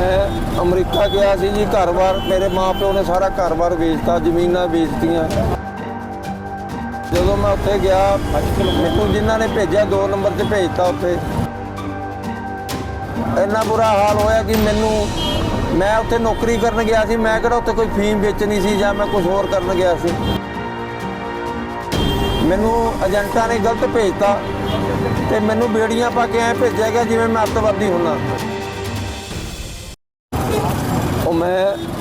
ਮੈਂ ਅਮਰੀਕਾ ਗਿਆ ਸੀ ਜੀ ਘਰ-ਬਾਰ। ਮੇਰੇ ਮਾਪਿਓ ਨੇ ਸਾਰਾ ਘਰ-ਬਾਰ ਵੇਚਤਾ, ਜ਼ਮੀਨਾਂ ਵੇਚਤੀਆਂ। ਜਦੋਂ ਮੈਂ ਉੱਥੇ ਗਿਆ, ਮੈਨੂੰ ਜਿਨ੍ਹਾਂ ਨੇ ਭੇਜਿਆ 2 ਨੰਬਰ 'ਤੇ ਭੇਜਤਾ ਉੱਥੇ। ਇੰਨਾ ਬੁਰਾ ਹਾਲ ਹੋਇਆ ਕਿ ਮੈਨੂੰ, ਮੈਂ ਉੱਥੇ ਨੌਕਰੀ ਕਰਨ ਗਿਆ ਸੀ। ਮੈਂ ਕਿਹੜਾ ਉੱਥੇ ਕੋਈ ਫੀਮ ਵੇਚਣੀ ਸੀ ਜਾਂ ਮੈਂ ਕੁਝ ਹੋਰ ਕਰਨ ਗਿਆ ਸੀ। ਮੈਨੂੰ ਏਜੰਟਾਂ ਨੇ ਗਲਤ ਭੇਜਤਾ ਤੇ ਮੈਨੂੰ ਬੇੜੀਆਂ ਪਾ ਕੇ ਐ ਭੇਜਿਆ ਗਿਆ ਜਿਵੇਂ ਮੈਂ ਅੱਤਵਾਦੀ ਹੁੰਨਾ।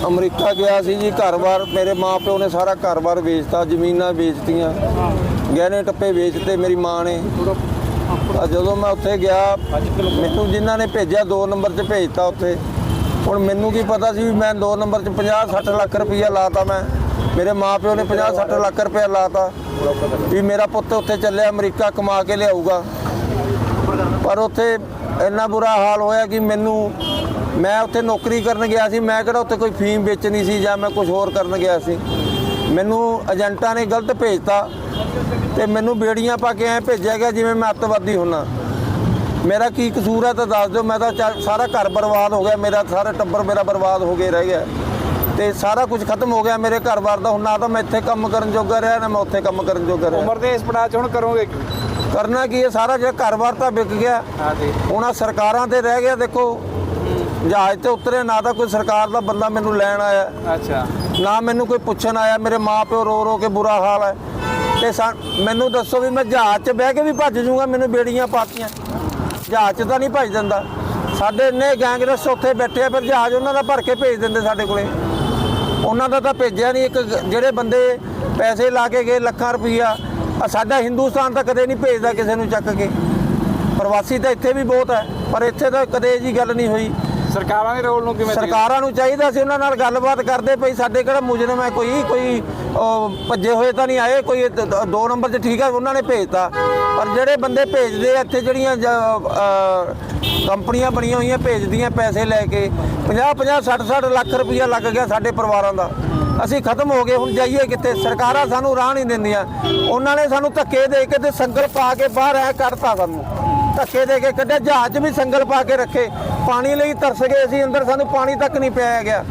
ਅਮਰੀਕਾ ਗਿਆ ਸੀ ਜੀ, ਘਰ-ਬਾਰ ਮੇਰੇ ਮਾਪਿਓ ਨੇ ਸਾਰਾ ਘਰ-ਬਾਰ ਵੇਚਤਾ, ਜ਼ਮੀਨਾਂ ਵੇਚਤੀਆਂ, ਗਹਿਣੇ ਟੱਪੇ ਵੇਚਤੇ ਮੇਰੀ ਮਾਂ ਨੇ। ਆ ਜਦੋਂ ਮੈਂ ਉੱਥੇ ਗਿਆ, ਮੈਨੂੰ ਜਿਨ੍ਹਾਂ ਨੇ ਭੇਜਿਆ 2 ਨੰਬਰ 'ਚ ਭੇਜਤਾ ਉੱਥੇ। ਹੁਣ ਮੈਨੂੰ ਕੀ ਪਤਾ ਸੀ ਵੀ ਮੈਂ 2 ਨੰਬਰ 'ਚ 50 60 ਲੱਖ ਰੁਪਈਆ ਲਾਤਾ ਮੈਂ। ਮੇਰੇ ਮਾਪਿਓ ਨੇ 50 60 ਲੱਖ ਰੁਪਈਆ ਲਾਤਾ ਵੀ ਮੇਰਾ ਪੁੱਤ ਉੱਥੇ ਚੱਲਿਆ, ਅਮਰੀਕਾ ਕਮਾ ਕੇ ਲਿਆਊਗਾ। ਪਰ ਉੱਥੇ ਇੰਨਾ ਬੁਰਾ ਹਾਲ ਹੋਇਆ ਕਿ ਮੈਨੂੰ ਮੈਂ ਉੱਥੇ ਨੌਕਰੀ ਕਰਨ ਗਿਆ ਸੀ ਮੈਂ ਕਿਹੜਾ ਉੱਥੇ ਕੋਈ ਫੀਮ ਵੇਚਣੀ ਸੀ ਜਾਂ ਮੈਂ ਕੁਝ ਹੋਰ ਕਰਨ ਗਿਆ ਸੀ। ਮੈਨੂੰ ਏਜੰਟਾਂ ਨੇ ਗਲਤ ਭੇਜਤਾ ਤੇ ਮੈਨੂੰ ਬੇੜੀਆਂ ਪਾ ਕੇ ਐ ਭੇਜਿਆ ਗਿਆ ਜਿਵੇਂ ਮੈਂ ਅੱਤਵਾਦੀ ਹੁੰਨਾ। ਮੇਰਾ ਕੀ ਕਸੂਰ ਹੈ ਤਾਂ ਦੱਸ ਦਿਓ ਮੈਂ ਤਾਂ ਸਾਰਾ ਘਰ ਬਰਬਾਦ ਹੋ ਗਿਆ ਮੇਰਾ ਸਾਰਾ ਟੱਬਰ ਮੇਰਾ ਬਰਬਾਦ ਹੋ ਕੇ ਰਹਿ ਗਿਆ। ਤੇ ਸਾਰਾ ਕੁਝ ਖਤਮ ਹੋ ਗਿਆ ਮੇਰੇ ਘਰ-ਬਾਰ ਦਾ ਹੁਣ ਨਾ ਤਾਂ ਮੈਂ ਇੱਥੇ ਕੰਮ ਕਰਨ ਜੋਗਾ ਰਿਹਾ ਨਾ ਮੈਂ ਉੱਥੇ ਕੰਮ ਕਰਨ ਜੋਗਾ ਰਿਹਾ। ਉਮਰ ਦੇ ਇਸ ਪੜਾਅ 'ਚ ਹੁਣ ਕਰੋਗੇ ਕੀ? ਕਰਨਾ ਕੀ ਹੈ ਸਾਰਾ ਜਿਹੜਾ ਘਰ-ਬਾਰ ਤਾਂ ਵਿਕ ਗਿਆ। ਹਾਂ ਜੀ ਹੁਣ ਸਰਕਾਰਾਂ ਤੇ ਰਹਿ ਗਿਆ ਦੇਖੋ ਜਹਾਜ਼ ਤੇ ਉਤਰੇ ਨਾ ਤਾਂ ਕੋਈ ਸਰਕਾਰ ਦਾ ਬੰਦਾ ਮੈਨੂੰ ਲੈਣ ਆਇਆ। ਅੱਛਾ। ਨਾ ਮੈਨੂੰ ਕੋਈ ਪੁੱਛਣ ਆਇਆ ਮੇਰੇ ਮਾਪਿਓ ਰੋ ਰੋ ਕੇ ਬੁਰਾ ਹਾਲ ਹੈ। ਤੇ ਮੈਨੂੰ ਦੱਸੋ ਵੀ ਮੈਂ ਜਹਾਜ਼ 'ਚ ਬਹਿ ਕੇ ਵੀ ਭੱਜ ਜਾਊਂਗਾ ਮੈਨੂੰ ਬੇੜੀਆਂ ਪਾਤੀਆਂ। ਜਹਾਜ਼ 'ਚ ਤਾਂ ਨਹੀਂ ਭੱਜ ਦਿੰਦਾ ਸਾਡੇ ਇੰਨੇ ਗੈਂਗਰਸ ਉੱਥੇ ਬੈਠੇ ਆ ਫਿਰ ਜਹਾਜ਼ ਉਹਨਾਂ ਦਾ ਭਰ ਕੇ ਭੇਜ ਦਿੰਦੇ ਸਾਡੇ ਕੋਲੇ। ਉਹਨਾਂ ਦਾ ਤਾਂ ਭੇਜਿਆ ਨਹੀਂ ਇੱਕ ਜਿਹੜੇ ਬੰਦੇ ਪੈਸੇ ਲਾ ਕੇ ਗਏ ਲੱਖਾਂ ਰੁਪਈਆ ਆ ਸਾਡਾ ਹਿੰਦੁਸਤਾਨ ਤਾਂ ਕਦੇ ਨਹੀਂ ਭੇਜਦਾ ਕਿਸੇ ਨੂੰ ਚੱਕ ਕੇ। ਪ੍ਰਵਾਸੀ ਤਾਂ ਇੱਥੇ ਵੀ ਬਹੁਤ ਹੈ ਪਰ ਇੱਥੇ ਤਾਂ ਕਦੇ ਜੀ ਗੱਲ ਨਹੀਂ ਹੋਈ। ਸਰਕਾਰਾਂ ਦੇ ਰੋਲ ਨੂੰ ਕਿਵੇਂ ਸਰਕਾਰਾਂ ਨੂੰ ਚਾਹੀਦਾ ਸੀ ਉਹਨਾਂ ਨਾਲ ਗੱਲਬਾਤ ਕਰਦੇ ਭਈ ਸਾਡੇ ਕਿਹੜਾ ਮੁਜਰਮ ਹੈ, ਕੋਈ ਕੋਈ ਭੱਜੇ ਹੋਏ ਤਾਂ ਨਹੀਂ ਆਏ, ਕੋਈ ਦੋ ਨੰਬਰ 'ਚ ਠੀਕ ਹੈ ਉਹਨਾਂ ਨੇ ਭੇਜਤਾ। ਪਰ ਜਿਹੜੇ ਬੰਦੇ ਭੇਜਦੇ ਆ, ਇੱਥੇ ਜਿਹੜੀਆਂ ਕੰਪਨੀਆਂ ਬਣੀਆਂ ਹੋਈਆਂ, ਭੇਜਦੀਆਂ ਪੈਸੇ ਲੈ ਕੇ 50 50 60 60 ਲੱਖ ਰੁਪਇਆ ਲੱਗ ਗਿਆ ਸਾਡੇ ਪਰਿਵਾਰਾਂ ਦਾ। ਅਸੀਂ ਖਤਮ ਹੋ ਗਏ, ਹੁਣ ਜਾਈਏ ਕਿੱਥੇ? ਸਰਕਾਰਾਂ ਸਾਨੂੰ ਰਾਹ ਨਹੀਂ ਦਿੰਦੀਆਂ। ਉਹਨਾਂ ਨੇ ਸਾਨੂੰ ਧੱਕੇ ਦੇ ਕੇ ਤੇ ਸੰਗਲ ਪਾ ਕੇ ਬਾਹਰ ਐ ਕੱਢਤਾ ਸਾਨੂੰ। ਧੱਕੇ ਦੇ ਕੇ ਕੱਢਿਆ ਜਹਾਜ਼ 'ਚ ਵੀ ਸੰਗਲ ਪਾ ਕੇ ਰੱਖੇ। ਪਾਣੀ ਲਈ ਤਰਸ ਗਏ ਸੀ, ਅੰਦਰ ਸਾਨੂੰ ਪਾਣੀ ਤੱਕ ਨਹੀਂ ਪਿਆ ਗਿਆ।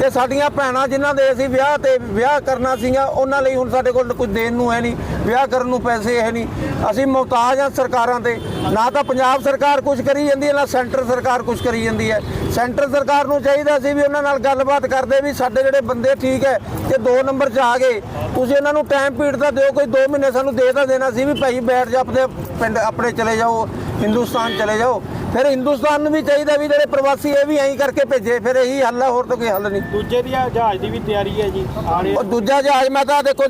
ਤੇ ਸਾਡੀਆਂ ਭੈਣਾਂ ਜਿਨ੍ਹਾਂ ਦੇ ਅਸੀਂ ਵਿਆਹ ਤੇ ਵਿਆਹ ਕਰਨਾ ਸੀਗਾ, ਉਹਨਾਂ ਲਈ ਹੁਣ ਸਾਡੇ ਕੋਲ ਕੁਝ ਦੇਣ ਨੂੰ ਹੈ ਨਹੀਂ, ਵਿਆਹ ਕਰਨ ਨੂੰ ਪੈਸੇ ਹੈ ਨਹੀਂ। ਅਸੀਂ ਮੁਹਤਾਜ ਹਾਂ ਸਰਕਾਰਾਂ ਤੇ, ਨਾ ਤਾਂ ਪੰਜਾਬ ਸਰਕਾਰ ਕੁਝ ਕਰੀ ਜਾਂਦੀ ਹੈ, ਨਾ ਸੈਂਟਰ ਸਰਕਾਰ ਕੁਝ ਕਰੀ ਜਾਂਦੀ ਹੈ। ਸੈਂਟਰ ਸਰਕਾਰ ਨੂੰ ਚਾਹੀਦਾ ਸੀ ਵੀ ਉਹਨਾਂ ਨਾਲ ਗੱਲਬਾਤ ਕਰਦੇ ਵੀ ਸਾਡੇ ਜਿਹੜੇ ਬੰਦੇ ਠੀਕ ਹੈ ਤੇ 2 ਨੰਬਰ 'ਚ ਆ ਗਏ। ਤੁਸੀਂ ਇਹਨਾਂ ਨੂੰ ਟਾਈਮ ਪੀੜ ਤਾਂ ਦਿਓ, ਕੋਈ 2 ਮਹੀਨੇ ਸਾਨੂੰ ਦੇ ਤਾਂ ਦੇਣਾ ਸੀ ਵੀ ਭਾਈ ਬੈਠ ਜਾ ਆਪਣੇ ਪਿੰਡ, ਆਪਣੇ ਚਲੇ ਜਾਓ, ਹਿੰਦੁਸਤਾਨ ਚਲੇ ਜਾਓ। ਫਿਰ ਹਿੰਦੁਸਤਾਨ ਨੂੰ ਵੀ ਚਾਹੀਦਾ ਵੀ ਜਿਹੜੇ ਪ੍ਰਵਾਸੀ ਇਹ ਵੀ ਐਂ ਕਰਕੇ ਭੇਜੇ ਫਿਰ ਇਹੀ ਹੱਲ ਹੈ ਹੋਰ ਤਾਂ ਕੋਈ ਹੱਲ ਨਹੀਂ। ਦੂਜੇ ਦੀ ਆ ਜਹਾਜ਼ ਦੀ ਵੀ ਤਿਆਰੀ ਹੈ ਜੀ ਉਹ ਦੂਜਾ ਜਹਾਜ਼ ਮੈਂ ਤਾਂ ਦੇਖੋ